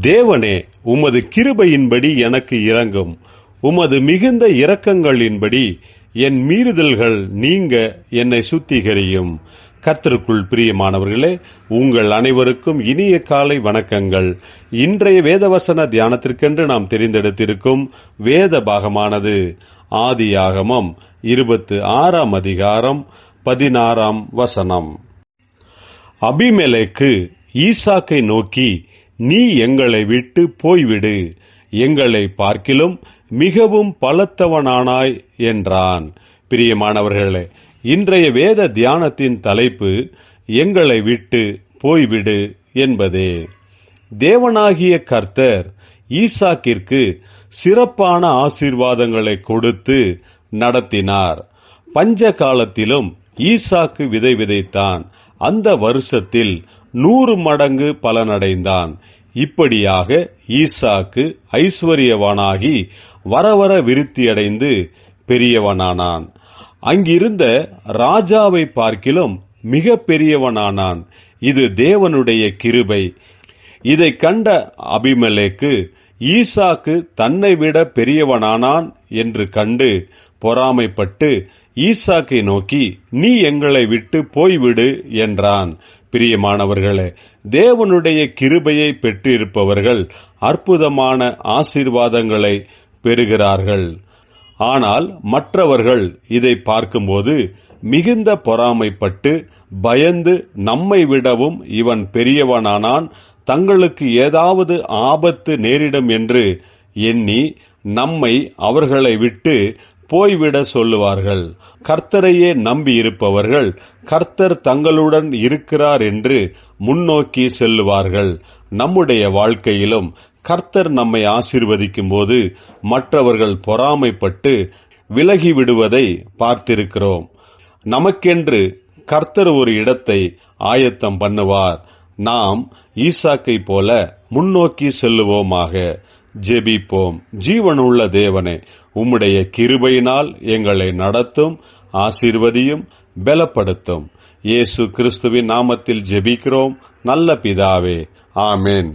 தேவனே உமது கிருபையின்படி எனக்கு இறங்கும் உமது மிகுந்த இரக்கங்களின்படி என் மீறுதல்கள் நீங்க என்னை சுத்திகரியும். கர்த்தருக்குள் பிரியமானவர்களே உங்கள் அனைவருக்கும் இனிய காலை வணக்கங்கள். இன்றைய வேதவசன தியானத்திற்கென்று நாம் தெரிந்தெடுத்திருக்கும் வேத பாகமானது ஆதியாகமம் இருபத்து ஆறாம் அதிகாரம் பதினாறாம் வசனம். அபிமெலேக்கு ஈசாக்கை நோக்கி நீ எங்களை விட்டு போய்விடு. எங்களை பார்க்கிலும் மிகவும் பலத்தவனானாய் என்றான். பிரியமானவர்களே இன்றைய வேத தியானத்தின் தலைப்பு எங்களை விட்டு போய்விடு என்பதே. தேவனாகிய கர்த்தர் ஈசாக்கிற்கு சிறப்பான ஆசீர்வாதங்களை கொடுத்து நடத்தினார். பஞ்ச காலத்திலும் ஈசாக்கு விதை விதைத்தான். அந்த வருஷத்தில் நூறு மடங்கு பலனடைந்தான். இப்படியாக ஈசாக்கு ஐஸ்வர்யவானாகி வரவர விருத்தியடைந்து பெரியவனானான். அங்கிருந்த ராஜாவை பார்க்கிலும் மிக பெரியவனானான். இது தேவனுடைய கிருபை. இதை கண்ட அபிமலேக்கு ஈசாக்கு தன்னை விட பெரியவனானான் என்று கண்டு பொறாமைப்பட்டு ஈசாக்கை நோக்கி நீ எங்களை விட்டு போய்விடு என்றான். பிரியமானவர்களே தேவனுடைய கிருபையை பெற்றிருப்பவர்கள் அற்புதமான ஆசீர்வாதங்களை பெறுகிறார்கள். ஆனால் மற்றவர்கள் இதை பார்க்கும்போது மிகுந்த பொறாமைப்பட்டு பயந்து நம்மை விடவும் இவன் பெரியவனானான் தங்களுக்கு ஏதாவது ஆபத்து நேரிடும் என்று எண்ணி நம்மை அவர்களை விட்டு போய்விட சொல்லுவார்கள். கர்த்தரையே நம்பி இருப்பவர்கள் கர்த்தர் தங்களுடன் இருக்கிறார் என்று முன்னோக்கி செல்லுவார்கள். நம்முடைய வாழ்க்கையிலும் கர்த்தர் நம்மை ஆசிர்வதிக்கும் போது மற்றவர்கள் பொறாமைப்பட்டு விலகி விடுவதை பார்த்திருக்கிறோம். நமக்கென்று கர்த்தர் ஒரு இடத்தை ஆயத்தம் பண்ணுவார். நாம் ஈசாக்கை போல முன்னோக்கி செல்லுவோமாக. ஜெபிப்போம். ஜீவனுள்ள தேவனே உம்முடைய கிருபையினால் எங்களை நடத்தும் ஆசீர்வதியும் பலப்படுத்தும். இயேசு கிறிஸ்துவின் நாமத்தில் ஜெபிக்கிறோம். நல்ல பிதாவே. ஆமேன்.